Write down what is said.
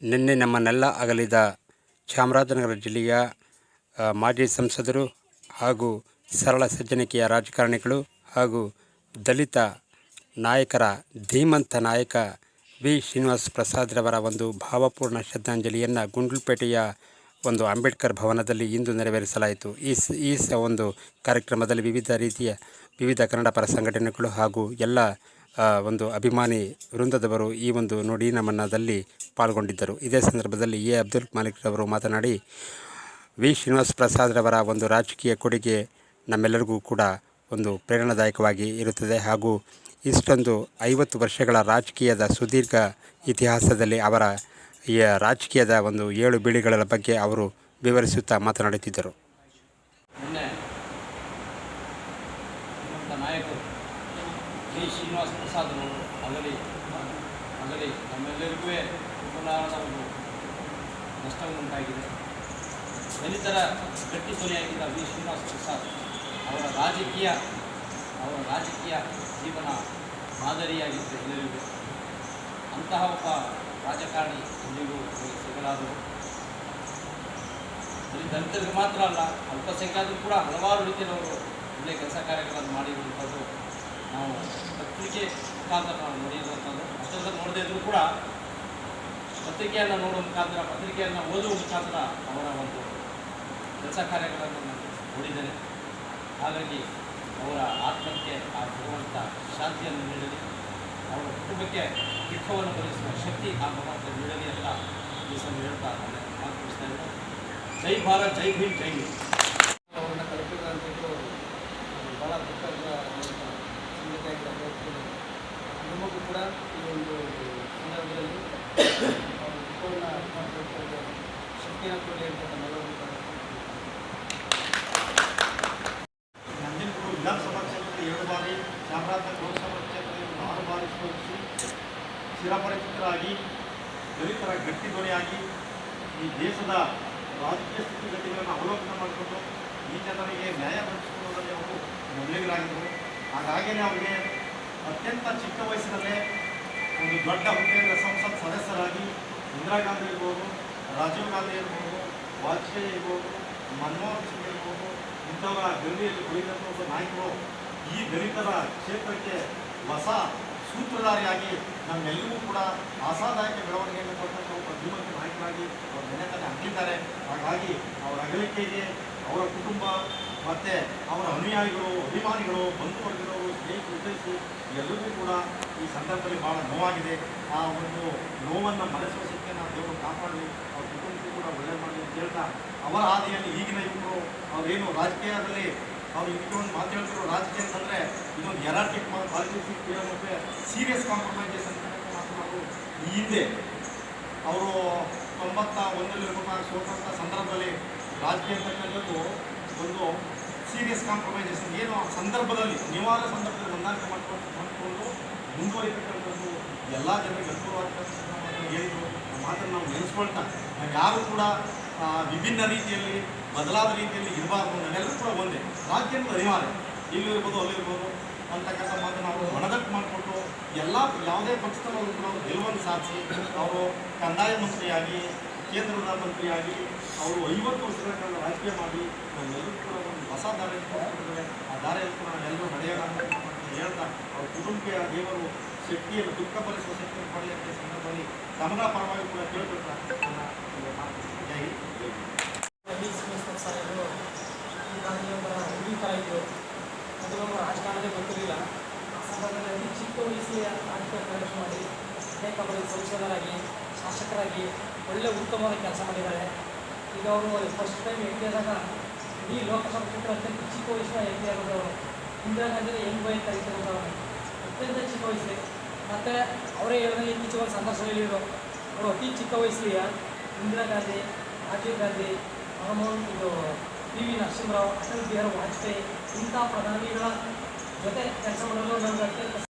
ನಿನ್ನೆ ನಮ್ಮನ್ನೆಲ್ಲ ಅಗಲಿದ ಚಾಮರಾಜನಗರ ಜಿಲ್ಲೆಯ ಮಾಜಿ ಸಂಸದರು ಹಾಗೂ ಸರಳ ಸಜ್ಜನಿಕೆಯ ರಾಜಕಾರಣಿಗಳು ಹಾಗೂ ದಲಿತ ನಾಯಕರ, ಧೀಮಂತ ನಾಯಕ ವಿ. ಶ್ರೀನಿವಾಸ್ ಪ್ರಸಾದ್ರವರ ಒಂದು ಭಾವಪೂರ್ಣ ಶ್ರದ್ಧಾಂಜಲಿಯನ್ನು ಗುಂಡ್ಲುಪೇಟೆಯ ಒಂದು ಅಂಬೇಡ್ಕರ್ ಭವನದಲ್ಲಿ ಇಂದು ನೆರವೇರಿಸಲಾಯಿತು. ಈ ಈ ಒಂದು ಕಾರ್ಯಕ್ರಮದಲ್ಲಿ ವಿವಿಧ ರೀತಿಯ, ವಿವಿಧ ಕನ್ನಡ ಪರ ಸಂಘಟನೆಗಳು ಹಾಗೂ ಎಲ್ಲ ಒಂದು ಅಭಿಮಾನಿ ವೃಂದದವರು ಈ ಒಂದು ನುಡಿ ನಮ್ಮನ್ನದಲ್ಲಿ ಪಾಲ್ಗೊಂಡಿದ್ದರು. ಇದೇ ಸಂದರ್ಭದಲ್ಲಿ ಎ. ಅಬ್ದುಲ್ ಮಾಲಿಕ್ ರವರು ಮಾತನಾಡಿ, ವಿ. ಶ್ರೀನಿವಾಸ ಪ್ರಸಾದ್ರವರ ಒಂದು ರಾಜಕೀಯ ಕೊಡುಗೆ ನಮ್ಮೆಲ್ಲರಿಗೂ ಕೂಡ ಒಂದು ಪ್ರೇರಣಾದಾಯಕವಾಗಿ ಇರುತ್ತದೆ. ಹಾಗೂ ಇಷ್ಟೊಂದು ಐವತ್ತು ವರ್ಷಗಳ ರಾಜಕೀಯದ ಸುದೀರ್ಘ ಇತಿಹಾಸದಲ್ಲಿ ಅವರ ರಾಜಕೀಯದ ಒಂದು ಏಳು ಬೀಳಿಗಳ ಬಗ್ಗೆ ಅವರು ವಿವರಿಸುತ್ತಾ ಮಾತನಾಡುತ್ತಿದ್ದರು. ವಿ ಶ್ರೀನಿವಾಸ ಪ್ರಸಾದ್ರವರು ಅಗಲಿ ಅಗಲಿ ನಮ್ಮೆಲ್ಲರಿಗೂ ಉಪನಾರದವರು ಒಂದು ನಷ್ಟವುಂಟಾಗಿದೆ ದಲಿತರ ಗಟ್ಟಿ ಧ್ವನಿಯಾಗಿದ್ದ ವಿ. ಶ್ರೀನಿವಾಸ ಪ್ರಸಾದ್ ಅವರ ರಾಜಕೀಯ ಅವರ ರಾಜಕೀಯ ಜೀವನ ಮಾದರಿಯಾಗಿತ್ತು ಎಲ್ಲರಿಗೂ. ಅಂತಹ ಒಬ್ಬ ರಾಜಕಾರಣಿ ನಮಗೆ ಸಿಗಲಾದರು ಬರೀ ದಲಿತರಿಗೆ ಮಾತ್ರ ಅಲ್ಲ, ಅಲ್ಪಸಂಖ್ಯಾತರು ಕೂಡ ಹಲವಾರು ರೀತಿಯಲ್ಲಿ ಅವರು ಒಳ್ಳೆಯ ಕೆಲಸ ಕಾರ್ಯಗಳನ್ನು ಮಾಡಿರುವಂಥದ್ದು. ನಾವು ಪತ್ರಿಕೆ ಮುಖಾಂತರ ನಾವು ನೋಡಿರುವಂಥದ್ದು ಅಷ್ಟೊಂದು ನೋಡದೇ ಇದ್ದರೂ ಕೂಡ ಪತ್ರಿಕೆಯನ್ನು ನೋಡುವ ಮುಖಾಂತರ, ಪತ್ರಿಕೆಯನ್ನು ಓದುವ ಮುಖಾಂತರ ಅವರ ಒಂದು ಕೆಲಸ ಕಾರ್ಯಗಳನ್ನು ನಾನು ನೋಡಿದ್ದೇನೆ. ಹಾಗಾಗಿ ಅವರ ಆತ್ಮಕ್ಕೆ ಆ ಭಗವಂತ ಶಾಂತಿಯನ್ನು ನೀಡಲಿ. ಅವರ ಕುಟುಂಬಕ್ಕೆ ದುಃಖವನ್ನು ಭರಿಸುವ ಶಕ್ತಿ ಆ ಭಗವಂತ ನೀಡಲಿ ಅಂತ ಈ ಸಮಯ ಹೇಳ್ತಾ ನಾನು ಜೈ ಭಾರತ್, ಜೈ ಭೀಮ್ ಜೈ ಭೀಮ್ ಅವ್ರನ್ನ ಕಲ್ಪಿದಂಥದ್ದು ಭಾಳ ದುಃಖದ ಸಂಗತಿಯಾಗಿದೆ ನಮಗೂ ಕೂಡ ಈ ಒಂದು ಮಾಡಬೇಕು ಶಕ್ತಿಯನ್ನು ಕೊಡಲಿ ಅಂತ ಕೂಡ ನಂಜನಗೂಡು ವಿಧಾನಸಭಾ ಕ್ಷೇತ್ರದ ಎರಡು ಬಾರಿ ಚಾಮರಾಜನಗರ ಲೋಕಸಭಾ ಕ್ಷೇತ್ರದಲ್ಲಿ ಆರು ಬಾರಿ ಸ್ಪರ್ಧಿಸಿ ಚಿರಪರಿಚಿತರಾಗಿ ದಲಿತರ ಗಟ್ಟಿ ಧ್ವನಿಯಾಗಿ ಈ ದೇಶದ ರಾಜಕೀಯ ಸ್ಥಿತಿಗತಿಗಳನ್ನು ಅವಲೋಕನ ಮಾಡಿಕೊಂಡು ಈ ಜನರಿಗೆ ನ್ಯಾಯ ಒದಗಿಸಿಕೊಳ್ಳುವುದರಲ್ಲಿ ಅವರು ಮೊದಲಿಗರಾಗಿದ್ದರು ಹಾಗಾಗಿಯೇ ಅವರಿಗೆ ಅತ್ಯಂತ ಚಿಕ್ಕ ವಯಸ್ಸಿನಲ್ಲೇ ದೊಡ್ಡ ಹುದ್ದೆಯಿಂದ ಸಂಸತ್ ಸದಸ್ಯರಾಗಿ ಇಂದಿರಾ ಗಾಂಧಿ ಇರ್ಬೋದು, ರಾಜೀವ್ ಗಾಂಧಿ ಇರ್ಬೋದು, ವಾಜಪೇಯಿ ಇರ್ಬೋದು, ಮನಮೋಹನ್ ಸಿಂಗ್ ಇರ್ಬೋದು, ಇಂಥವರ ಗಲ್ಲಿಯಲ್ಲಿ ಒಬ್ಬ ನಾಯಕರು ಈ ದಲಿತರ ಕ್ಷೇತ್ರಕ್ಕೆ ಹೊಸ ಸೂತ್ರಧಾರಿಯಾಗಿ ನಮ್ಮೆಲ್ಲರಿಗೂ ಕೂಡ ಆಸಾದಾಯಕ ಬೆಳವಣಿಗೆಯನ್ನು ಕೊಟ್ಟಂಥ ಒಬ್ಬ ಧೀಮಂತ ನಾಯಕರಾಗಿ ಅವರು ನೆನೆತನೆ ಹಾಕಿದ್ದಾರೆ ಹಾಗಾಗಿ ಅವರ ಅಗಲಿಕೆಗೆ, ಅವರ ಕುಟುಂಬ ಮತ್ತು ಅವರ ಅನುಯಾಯಿಗಳು, ಅಭಿಮಾನಿಗಳು, ಬಂಧುವರ್ಗದವರು, ಸ್ನೇಹಿತರು ಎಲ್ಲರಿಗೂ ಕೂಡ ಈ ಸಂದರ್ಭದಲ್ಲಿ ಭಾಳ ನೋವಾಗಿದೆ. ಆ ಒಂದು ನೋವನ್ನು ಮರೆಸುವ ಶಕ್ತಿಯನ್ನು ದೇವರು ಕಾಪಾಡಲಿ. ಅವ್ರ ಕುಟುಂಬಕ್ಕೂ ಕೂಡ ಒಳ್ಳೆ ಮಾಡಲಿ ಅಂತ ಹೇಳ್ತಾ ಅವರ ಹಾದಿಯಲ್ಲಿ ಈಗಿನ ಯುವಕರು, ಅವರೇನು ರಾಜಕೀಯದಲ್ಲಿ ಅವ್ರು ಇಟ್ಕೊಂಡು ಮಾತು ಹೇಳ್ತಿರೋ ರಾಜಕೀಯ ಅಂತಂದರೆ ಇದೊಂದು ಎರಾಟಿಕ್ ಪಾಲಿಟಿಕ್ಸ್ ಮತ್ತು ಸೀರಿಯಸ್ ಕಾಂಪ್ರಮೈಸೇಷನ್ ಮಾತನಾಡೋದು ಈ ಹಿಂದೆ. ಅವರು ತೊಂಬತ್ತ ಒಂದರಲ್ಲಿ ಸೋತಂಥ ಸಂದರ್ಭದಲ್ಲಿ ರಾಜಕೀಯ ಅಂತಕ್ಕಂಥದ್ದು ಒಂದು ಸೀರಿಯಸ್ ಕಾಂಪ್ರಮೈಸಸ್ ಏನು ಆ ಸಂದರ್ಭದಲ್ಲಿ, ನಿವಾರ ಸಂದರ್ಭದಲ್ಲಿ ಹೊಂದಾಣಿಕೆ ಮಾಡ್ಕೊಂಡು, ಮಾಡಿಕೊಂಡು ಮುಂದುವರಿತಕ್ಕಂಥದ್ದು ಎಲ್ಲ ಜನರಿಗೆ ಅನುಕೂಲವಾಗ್ತಕ್ಕಂಥ ಏನು ಮಾತನ್ನು ನಾವು ನೆನೆಸ್ಕೊಳ್ತಾ ಯಾರು ಕೂಡ ವಿಭಿನ್ನ ರೀತಿಯಲ್ಲಿ, ಬದಲಾದ ರೀತಿಯಲ್ಲಿ ಇರಬಾರ್ದು. ನಾವೆಲ್ಲರೂ ಕೂಡ ಒಂದೇ. ರಾಜ್ಯ ಅನಿವಾರ್ಯ. ಇಲ್ಲಿರ್ಬೋದು, ಅಲ್ಲಿರ್ಬೋದು ಅಂತಕ್ಕಂಥ ಮಾತು ನಾವು ಮನದಟ್ಟು ಮಾಡಿಕೊಟ್ಟು ಎಲ್ಲ ಯಾವುದೇ ಪಕ್ಷದಲ್ಲೂ ಕೂಡ ಗೆಲುವನ್ನು ಸಾಧಿಸಿ, ಅವರು ಕಂದಾಯ ಮಂತ್ರಿಯಾಗಿ ಕೇಂದ್ರದ ಮಂತ್ರಿಯಾಗಿ ಅವರು ಐವತ್ತು ವರ್ಷಗಳ ಕಾಲ ರಾಜಕೀಯ ಮಾಡಿ ನಾವೆಲ್ಲರೂ ಕೂಡ ಒಂದು ಹೊಸ ದಾರಿ ಆ ದಾರಿಯಲ್ಲಿ ಕೂಡ ನಾವೆಲ್ಲರೂ ನಡೆಯೋಣ ಅಂತ ಹೇಳ್ತಾ ಅವ್ರ ಕುಟುಂಬಕ್ಕೆ ಆ ದೇವರು ಶಕ್ತಿಯನ್ನು ದುಃಖ ಪರಿಸುವ ಶಕ್ತಿಯನ್ನು ಪಡೆಯುವಂಥ ಸಂದರ್ಭದಲ್ಲಿ ತಮಗ ಪರವಾಗಿ ಕೂಡ ಕೇಳ್ಕೊಳ್ತಾ ನನ್ನ ಜೈ ಸಾಹೇಬರು ಈ ಗಾಂಧಿಯವರ ಉಳಿತಾಯಿದ್ರು ಅದು ನಮ್ಮ ಗೊತ್ತಿರಲಿಲ್ಲ. ಆ ಸಂದರ್ಭದಲ್ಲಿ ಚಿಕ್ಕ ವಯಸ್ಸಿಗೆ ರಾಜಕೀಯ ಪ್ರವೇಶ ಮಾಡಿ, ಅನೇಕ ಬಾರಿ ಸಂಸದರಾಗಿ ಶಾಸಕರಾಗಿ ಒಳ್ಳೆ ಉತ್ತಮವಾದ ಕೆಲಸ ಮಾಡಿದ್ದಾರೆ. ಈಗ ಅವರು ಫಸ್ಟ್ ಟೈಮ್ ಎಂ ಪಿ ಆದಾಗ ಇಡೀ ಲೋಕಸಭಾ ಕ್ಷೇತ್ರ ಅತ್ಯಂತ ಚಿಕ್ಕ ವಯಸ್ಸಿನ ಎಂ ಪಿ ಆಗೋದು ಅವರು ಇಂದಿರಾ ಗಾಂಧಿ ಬೈ ಕರೀತಿರೋದು ಅವರು ಅತ್ಯಂತ ಚಿಕ್ಕ ವಯಸ್ಸಿಗೆ ಮತ್ತು ಅವರೇ ಹೇಳಿದ್ರೆ ಇತ್ತೀಚೆಗೆ ಒಂದು ಸಂದರ್ಶನ ಹೇಳಿದರು ಅವರು ಅತಿ ಚಿಕ್ಕ ವಯಸ್ಸಿಗೆ ಇಂದಿರಾ ಗಾಂಧಿ, ರಾಜೀವ್ ಗಾಂಧಿ, ಮನಮೋಹನ್ ಇದು ಪಿ ವಿ ನರಸಿಂಹರಾವ್, ಅಟಲ್ ಬಿಹಾರಿ ವಾಜಪೇಯಿ ಇಂಥ ಪ್ರಧಾನಿಗಳ ಜೊತೆ ಕೆಲಸ ಮಾಡಲು ನಮಗೆ ಅತ್ಯಂತ